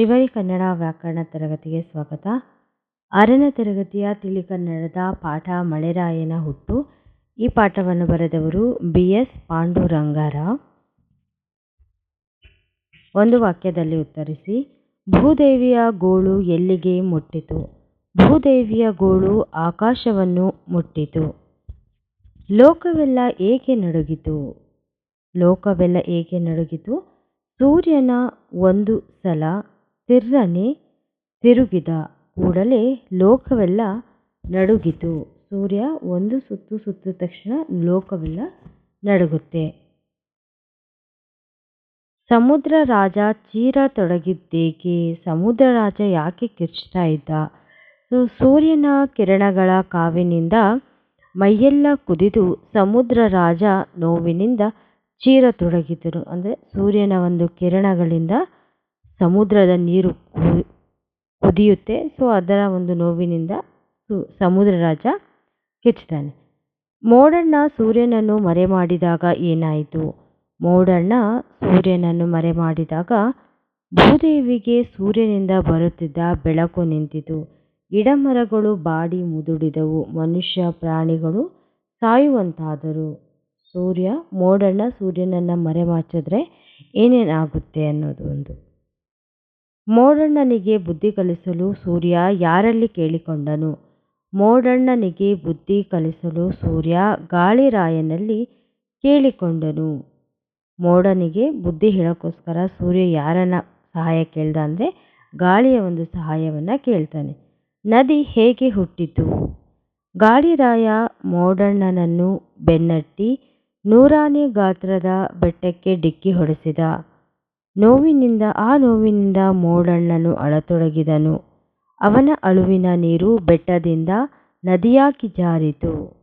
ಶ್ರೀವರಿ ಕನ್ನಡ ವ್ಯಾಕರಣ ತರಗತಿಗೆ ಸ್ವಾಗತ. ಆರನೇ ತರಗತಿಯ ತಿಳಿ ಕನ್ನಡದ ಪಾಠ ಮಳೆರಾಯನ ಹುಟ್ಟು. ಈ ಪಾಠವನ್ನು ಬರೆದವರು ಬಿ ಎಸ್ ಪಾಂಡುರಂಗಾರ. ಒಂದು ವಾಕ್ಯದಲ್ಲಿ ಉತ್ತರಿಸಿ. ಭೂದೇವಿಯ ಗೋಳು ಎಲ್ಲಿಗೆ ಮುಟ್ಟಿತು? ಭೂದೇವಿಯ ಗೋಳು ಆಕಾಶವನ್ನು ಮುಟ್ಟಿತು. ಲೋಕವೆಲ್ಲ ಏಕೆ ನಡುಗಿತು? ಲೋಕವೆಲ್ಲ ಏಕೆ ನಡುಗಿತು? ಸೂರ್ಯನ ಒಂದು ಸಲ ತಿರ್ರನೆ ತಿರುಗಿದ ಕೂಡಲೇ ಲೋಕವೆಲ್ಲ ನಡುಗಿತು. ಸೂರ್ಯ ಒಂದು ಸುತ್ತು ಸುತ್ತಿದ ತಕ್ಷಣ ಲೋಕವೆಲ್ಲ ನಡುಗುತ್ತೆ. ಸಮುದ್ರ ರಾಜ ಚೀರ ತೊಡಗಿದ್ದೇಕೆ? ಸಮುದ್ರ ರಾಜ ಯಾಕೆ ಕಿರ್ಚ್ತಾ ಇದ್ದ? ಸೊ, ಸೂರ್ಯನ ಕಿರಣಗಳ ಕಾವಿನಿಂದ ಮೈಯೆಲ್ಲ ಕುದಿದು ಸಮುದ್ರ ರಾಜ ನೋವಿನಿಂದ ಚೀರತೊಡಗಿದರು ಅಂದರೆ ಸೂರ್ಯನ ಒಂದು ಕಿರಣಗಳಿಂದ ಸಮುದ್ರದ ನೀರು ಕುದಿಯುತ್ತೆ. ಸೊ ಅದರ ಒಂದು ನೋವಿನಿಂದ ಸಮುದ್ರ ರಾಜ ಕಿಚ್ತಾನೆ ಮೋಡಣ್ಣ ಸೂರ್ಯನನ್ನು ಮರೆ ಮಾಡಿದಾಗ ಏನಾಯಿತು? ಮೋಡಣ್ಣ ಸೂರ್ಯನನ್ನು ಮರೆ ಮಾಡಿದಾಗ ಭೂದೇವಿಗೆ ಸೂರ್ಯನಿಂದ ಬರುತ್ತಿದ್ದ ಬೆಳಕು ನಿಂತಿತು. ಗಿಡಮರಗಳು ಬಾಡಿ ಮುದುಡಿದವು. ಮನುಷ್ಯ ಪ್ರಾಣಿಗಳು ಸಾಯುವಂತಾದರು. ಸೂರ್ಯ, ಮೋಡಣ್ಣ ಸೂರ್ಯನನ್ನು ಮರೆಮಾಚಿದ್ರೆ ಏನೇನಾಗುತ್ತೆ ಅನ್ನೋದು ಒಂದು ಮೋಡಣ್ಣನಿಗೆ ಬುದ್ಧಿ ಕಲಿಸಲು ಸೂರ್ಯ ಯಾರಲ್ಲಿ ಕೇಳಿಕೊಂಡನು? ಮೋಡಣ್ಣನಿಗೆ ಬುದ್ಧಿ ಕಲಿಸಲು ಸೂರ್ಯ ಗಾಳಿರಾಯನಲ್ಲಿ ಕೇಳಿಕೊಂಡನು. ಮೋಡನಿಗೆ ಬುದ್ಧಿ ಹೇಳೋಕ್ಕೋಸ್ಕರ ಸೂರ್ಯ ಯಾರನ್ನ ಸಹಾಯ ಕೇಳ್ದ ಅಂದರೆ ಗಾಳಿಯ ಒಂದು ಸಹಾಯವನ್ನು ಕೇಳ್ತಾನೆ. ನದಿ ಹೇಗೆ ಹುಟ್ಟಿತು? ಗಾಳಿರಾಯ ಮೋಡಣ್ಣನನ್ನು ಬೆನ್ನಟ್ಟಿ ನೂರಾನೇ ಗಾತ್ರದ ಬೆಟ್ಟಕ್ಕೆ ಡಿಕ್ಕಿ ಹೊಡೆಸಿದ. ನೋವಿನಿಂದ, ಆ ನೋವಿನಿಂದ ಮೋಡಣ್ಣನು ಅಳತೊಡಗಿದನು. ಅವನ ಅಳುವಿನ ನೀರು ಬೆಟ್ಟದಿಂದ ನದಿಯಾಗಿ ಜಾರಿತು.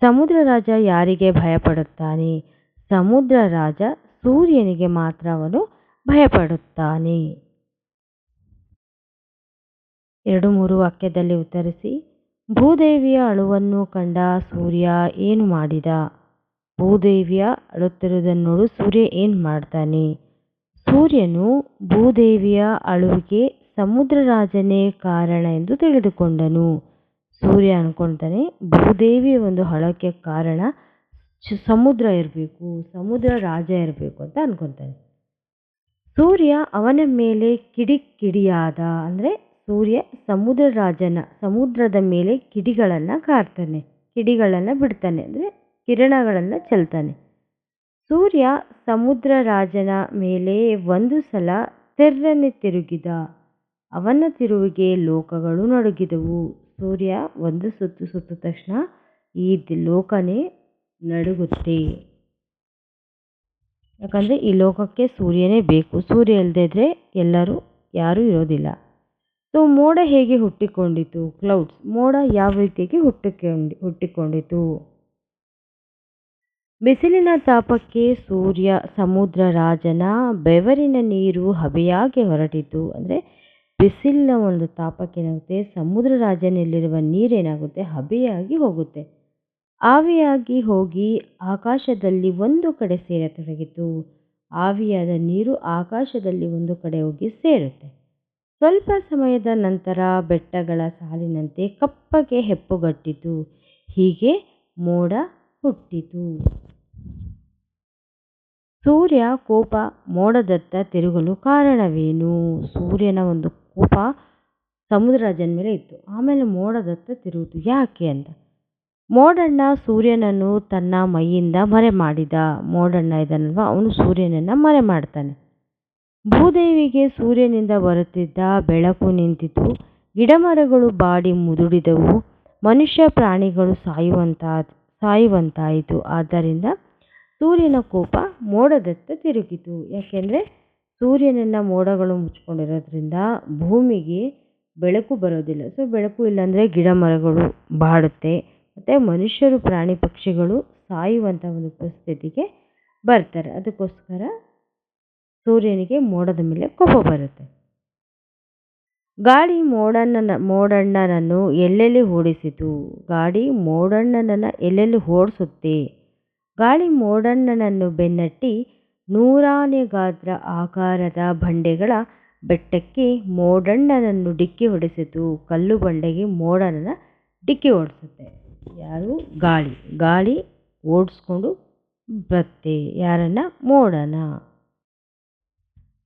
ಸಮುದ್ರ ರಾಜ ಯಾರಿಗೆ ಭಯಪಡುತ್ತಾನೆ? ಸಮುದ್ರ ರಾಜ ಸೂರ್ಯನಿಗೆ ಮಾತ್ರ ಅವನು ಭಯಪಡುತ್ತಾನೆ. ಎರಡು ಮೂರು ವಾಕ್ಯದಲ್ಲಿ ಉತ್ತರಿಸಿ, ಭೂದೇವಿಯ ಅಳುವನ್ನು ಕಂಡ ಸೂರ್ಯ ಏನು ಮಾಡಿದ? ಭೂದೇವಿಯ ಅಳುತ್ತಿರುವುದನ್ನು ನೋಡು, ಸೂರ್ಯ ಏನು ಮಾಡ್ತಾನೆ? ಸೂರ್ಯನು ಭೂದೇವಿಯ ಅಳುವಿಗೆ ಸಮುದ್ರ ರಾಜನೇ ಕಾರಣ ಎಂದು ತಿಳಿದುಕೊಂಡನು. ಸೂರ್ಯ ಅನ್ಕೊಳ್ತಾನೆ ಭೂದೇವಿಯ ಒಂದು ಹಳಕ್ಕೆ ಕಾರಣ ಸಮುದ್ರ ಇರಬೇಕು, ಸಮುದ್ರ ರಾಜ ಇರಬೇಕು ಅಂತ ಅನ್ಕೊತಾನೆ. ಸೂರ್ಯ ಅವನ ಮೇಲೆ ಕಿಡಿ ಕಿಡಿಯಾದ ಅಂದರೆ ಸೂರ್ಯ ಸಮುದ್ರ ರಾಜನ, ಸಮುದ್ರದ ಮೇಲೆ ಕಿಡಿಗಳನ್ನು ಕಾರ್ತಾನೆ, ಕಿಡಿಗಳನ್ನು ಬಿಡ್ತಾನೆ, ಅಂದರೆ ಕಿರಣಗಳನ್ನು ಚೆಲ್ತಾನೆ. ಸೂರ್ಯ ಸಮುದ್ರ ರಾಜನ ಮೇಲೆ ಒಂದು ಸಲ ತೆರ್ರನೆ ತಿರುಗಿದ. ಅವನ ತಿರುವಿಗೆ ಲೋಕಗಳು ನಡುಗಿದವು. ಸೂರ್ಯ ಒಂದು ಸುತ್ತು ಸುತ್ತ ತಕ್ಷಣ ಈ ಲೋಕನೇ ನಡುಗುತ್ತೆ. ಯಾಕಂದರೆ ಈ ಲೋಕಕ್ಕೆ ಸೂರ್ಯನೇ ಬೇಕು. ಸೂರ್ಯ ಇಲ್ಲದೇ ಇದ್ದರೆ ಎಲ್ಲರೂ ಯಾರೂ ಇರೋದಿಲ್ಲ. ಸೊ ಮೋಡ ಹೇಗೆ ಹುಟ್ಟಿಕೊಂಡಿತು? ಕ್ಲೌಡ್ಸ್ ಮೋಡ ಯಾವ ರೀತಿಯಾಗಿ ಹುಟ್ಟಿಕೊಂಡು, ಹುಟ್ಟಿಕೊಂಡಿತು? ಬಿಸಿಲಿನ ತಾಪಕ್ಕೆ ಸೂರ್ಯ, ಸಮುದ್ರ, ರಾಜನ ಬೆವರಿನ ನೀರು ಹಬೆಯಾಗಿ ಹೊರಟಿತು ಅಂದರೆ ಬಿಸಿಲಿನ ಒಂದು ತಾಪಕ್ಕೆ ಏನಾಗುತ್ತೆ? ಸಮುದ್ರ ರಾಜನಲ್ಲಿರುವ ನೀರೇನಾಗುತ್ತೆ? ಹಬೆಯಾಗಿ ಹೋಗುತ್ತೆ. ಆವಿಯಾಗಿ ಹೋಗಿ ಆಕಾಶದಲ್ಲಿ ಒಂದು ಕಡೆ ಸೇರತೊಡಗಿತು ಆವಿಯಾದ ನೀರು ಆಕಾಶದಲ್ಲಿ ಒಂದು ಕಡೆ ಹೋಗಿ ಸೇರುತ್ತೆ. ಸ್ವಲ್ಪ ಸಮಯದ ನಂತರ ಬೆಟ್ಟಗಳ ಸಾಲಿನಂತೆ ಕಪ್ಪಗೆ ಹೆಪ್ಪುಗಟ್ಟಿತು ಹೀಗೆ ಮೋಡ ಹುಟ್ಟಿತು. ಸೂರ್ಯ ಕೋಪ ಮೋಡದತ್ತ ತಿರುಗಲು ಕಾರಣವೇನು? ಸೂರ್ಯನ ಒಂದು ಕೋಪ ಸಮುದ್ರರಾಜನ ಮೇಲೆ ಇತ್ತು. ಆಮೇಲೆ ಮೋಡದತ್ತ ತಿರುಗಿತು ಯಾಕೆ ಅಂತ. ಮೋಡಣ್ಣ ಸೂರ್ಯನನ್ನು ತನ್ನ ಮೈಯಿಂದ ಮರೆ ಮಾಡಿದ. ಮೋಡಣ್ಣ ಇದನ್ನಲ್ವ? ಅವನು ಸೂರ್ಯನನ್ನು ಮರೆ ಮಾಡ್ತಾನೆ. ಭೂದೇವಿಗೆ ಸೂರ್ಯನಿಂದ ಬರುತ್ತಿದ್ದ ಬೆಳಕು ನಿಂತಿತು. ಗಿಡಮರಗಳು ಬಾಡಿ ಮುದುಡಿದವು. ಮನುಷ್ಯ ಪ್ರಾಣಿಗಳು ಸಾಯುವಂತ ಸಾಯುವಂತಾಯಿತು. ಆದ್ದರಿಂದ ಸೂರ್ಯನ ಕೋಪ ಮೋಡದತ್ತ ತಿರುಗಿತು. ಯಾಕೆಂದರೆ ಸೂರ್ಯನನ್ನು ಮೋಡಗಳು ಮುಚ್ಕೊಂಡಿರೋದ್ರಿಂದ ಭೂಮಿಗೆ ಬೆಳಕು ಬರೋದಿಲ್ಲ. ಸೊ, ಬೆಳಕು ಇಲ್ಲಾಂದರೆ ಗಿಡ ಮರಗಳು ಬಾಡುತ್ತೆ. ಮತ್ತು ಮನುಷ್ಯರು, ಪ್ರಾಣಿ ಪಕ್ಷಿಗಳು ಸಾಯುವಂಥ ಒಂದು ಪರಿಸ್ಥಿತಿಗೆ ಬರ್ತಾರೆ. ಅದಕ್ಕೋಸ್ಕರ ಸೂರ್ಯನಿಗೆ ಮೋಡದ ಮೇಲೆ ಕೋಪ ಬರುತ್ತೆ. ಗಾಳಿ ಮೋಡಣ್ಣನ, ಮೋಡಣ್ಣನನ್ನು ಎಲ್ಲೆಲ್ಲಿ ಓಡಿಸಿತು? ಗಾಡಿ ಮೋಡಣ್ಣನನ್ನು ಎಲ್ಲೆಲ್ಲಿ ಓಡಿಸುತ್ತೆ? ಗಾಳಿ ಮೋಡಣ್ಣನನ್ನು ಬೆನ್ನಟ್ಟಿ ನೂರಾನೆ ಗಾತ್ರ ಆಕಾರದ ಬಂಡೆಗಳ ಬೆಟ್ಟಕ್ಕೆ ಮೋಡಣ್ಣನನ್ನು ಡಿಕ್ಕಿ ಹೊಡೆಸಿತು. ಕಲ್ಲು ಬಂಡೆಗೆ ಮೋಡಣ್ಣನ ಡಿಕ್ಕಿ ಓಡಿಸುತ್ತೆ ಯಾರು? ಗಾಳಿ. ಗಾಳಿ ಓಡಿಸ್ಕೊಂಡು ಬರುತ್ತೆ. ಯಾರನ್ನ? ಮೋಡನ.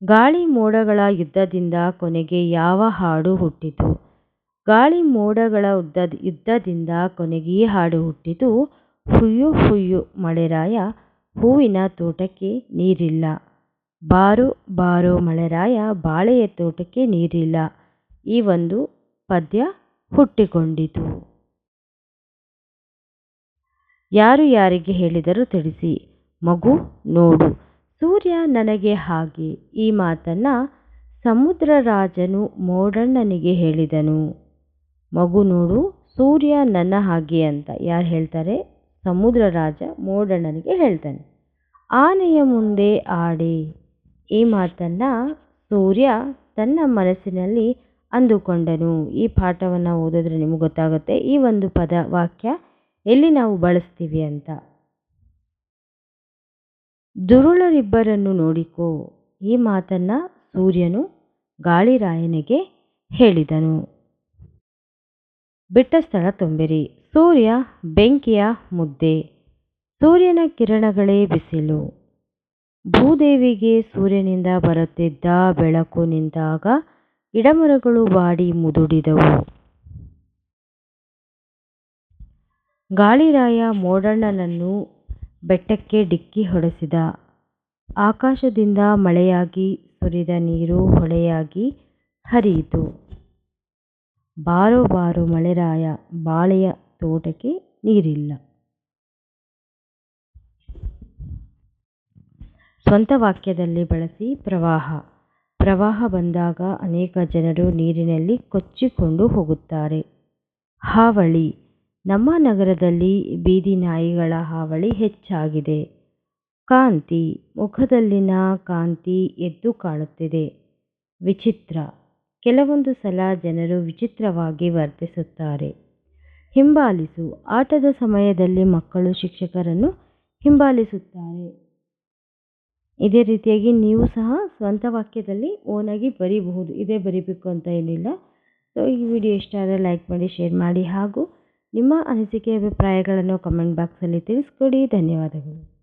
ಗಾಳಿ ಮೋಡಗಳ ಯುದ್ಧದಿಂದ ಕೊನೆಗೆ ಯಾವ ಹಾಡು ಹುಟ್ಟಿತು? ಗಾಳಿ ಮೋಡಗಳ ಉದ್ದ ಯುದ್ಧದಿಂದ ಕೊನೆಗೆ ಈ ಹಾಡು ಹುಟ್ಟಿತು? ಹುಯ್ಯು ಹುಯ್ಯು ಮಳೆರಾಯ, ಹೂವಿನ ತೋಟಕ್ಕೆ ನೀರಿಲ್ಲ. ಬಾರೋ ಬಾರೋ ಮಳೆರಾಯ, ಬಾಳೆಯ ತೋಟಕ್ಕೆ ನೀರಿಲ್ಲ. ಈ ಒಂದು ಪದ್ಯ ಹುಟ್ಟಿಕೊಂಡಿತು. ಯಾರು ಯಾರಿಗೆ ಹೇಳಿದರೂ ತಿಳಿಸಿ. ಮಗು ನೋಡು. ಸೂರ್ಯ ನನಗೆ ಹಾಗೆ. ಈ ಮಾತನ್ನ ಸಮುದ್ರ ರಾಜನು ಮೋಡಣ್ಣನಿಗೆ ಹೇಳಿದನು. ಮಗು ನೋಡು, ಸೂರ್ಯ ನನ್ನ ಹಾಗೆ ಅಂತ. ಯಾರು ಹೇಳ್ತಾರೆ? ಸಮುದ್ರ ರಾಜ ಮೋಡಣ್ಣನಿಗೆ ಹೇಳ್ತಾನೆ. ಆನೆಯ ಮುಂದೆ ಆಡಿ. ಈ ಮಾತನ್ನು ಸೂರ್ಯ ತನ್ನ ಮನಸ್ಸಿನಲ್ಲಿ ಅಂದುಕೊಂಡನು. ಈ ಪಾಠವನ್ನು ಓದಿದ್ರೆ ನಿಮಗೆ ಗೊತ್ತಾಗುತ್ತೆ. ಈ ಒಂದು ಪದ ವಾಕ್ಯ ಎಲ್ಲಿ ನಾವು ಬಳಸ್ತೀವಿ ಅಂತ. ದುರುಳರಿಬ್ಬರನ್ನು ನೋಡಿಕೋ, ಈ ಮಾತನ್ನ ಸೂರ್ಯನು ಗಾಳಿರಾಯನಿಗೆ ಹೇಳಿದನು. ಬಿಟ್ಟ ಸ್ಥಳ ತುಂಬಿರಿ, ಸೂರ್ಯ ಬೆಂಕಿಯ ಮುದ್ದೆ, ಸೂರ್ಯನ ಕಿರಣಗಳೇ ಬಿಸಿಲು. ಭೂದೇವಿಗೆ ಸೂರ್ಯನಿಂದ ಬರುತ್ತಿದ್ದ ಬೆಳಕು ನಿಂತಾಗ ಗಿಡಮರಗಳು ಬಾಡಿ ಮುದುಡಿದವು. ಗಾಳಿರಾಯ ಮೋಡಣ್ಣನನ್ನು ಬೆಟ್ಟಕ್ಕೆ ಡಿಕ್ಕಿ ಹೊಡೆಸಿದ. ಆಕಾಶದಿಂದ ಮಳೆಯಾಗಿ ಸುರಿದ ನೀರು ಹೊಳೆಯಾಗಿ ಹರಿಯಿತು. ಬಾರೋ ಬಾರೋ ಮಳೆರಾಯ ಬಾಳೆಯ ತೋಟಕ್ಕೆ ನೀರಿಲ್ಲ. ಸ್ವಂತ ವಾಕ್ಯದಲ್ಲಿ ಬಳಸಿ ಪ್ರವಾಹ. ಪ್ರವಾಹ ಬಂದಾಗ ಅನೇಕ ಜನರು ನೀರಿನಲ್ಲಿ ಕೊಚ್ಚಿಕೊಂಡು ಹೋಗುತ್ತಾರೆ. ಹಾವಳಿ. ನಮ್ಮ ನಗರದಲ್ಲಿ ಬೀದಿ ನಾಯಿಗಳ ಹಾವಳಿ ಹೆಚ್ಚಾಗಿದೆ. ಕಾಂತಿ, ಮುಖದಲ್ಲಿನ ಕಾಂತಿ ಎದ್ದು ಕಾಣುತ್ತಿದೆ. ವಿಚಿತ್ರ. ಕೆಲವೊಂದು ಸಲ ಜನರು ವಿಚಿತ್ರವಾಗಿ ವರ್ತಿಸುತ್ತಾರೆ. ಹಿಂಬಾಲಿಸು. ಆಟದ ಸಮಯದಲ್ಲಿ ಮಕ್ಕಳು ಶಿಕ್ಷಕರನ್ನು ಹಿಂಬಾಲಿಸುತ್ತಾರೆ. ಇದೇ ರೀತಿಯಾಗಿ ನೀವು ಸಹ ಸ್ವಂತ ವಾಕ್ಯದಲ್ಲಿ ಓನಾಗಿ ಬರೀಬಹುದು. ಇದೇ ಬರಿಬೇಕು ಅಂತ ಏನಿಲ್ಲ. ಸೊ ಈ ವಿಡಿಯೋ ಇಷ್ಟ ಆದರೆ ಲೈಕ್ ಮಾಡಿ, ಶೇರ್ ಮಾಡಿ ಹಾಗೂ ನಿಮ್ಮ ಅನಿಸಿಕೆ ಅಭಿಪ್ರಾಯಗಳನ್ನು ಕಮೆಂಟ್ ಬಾಕ್ಸಲ್ಲಿ ತಿಳಿಸ್ಕೊಡಿ. ಧನ್ಯವಾದಗಳು.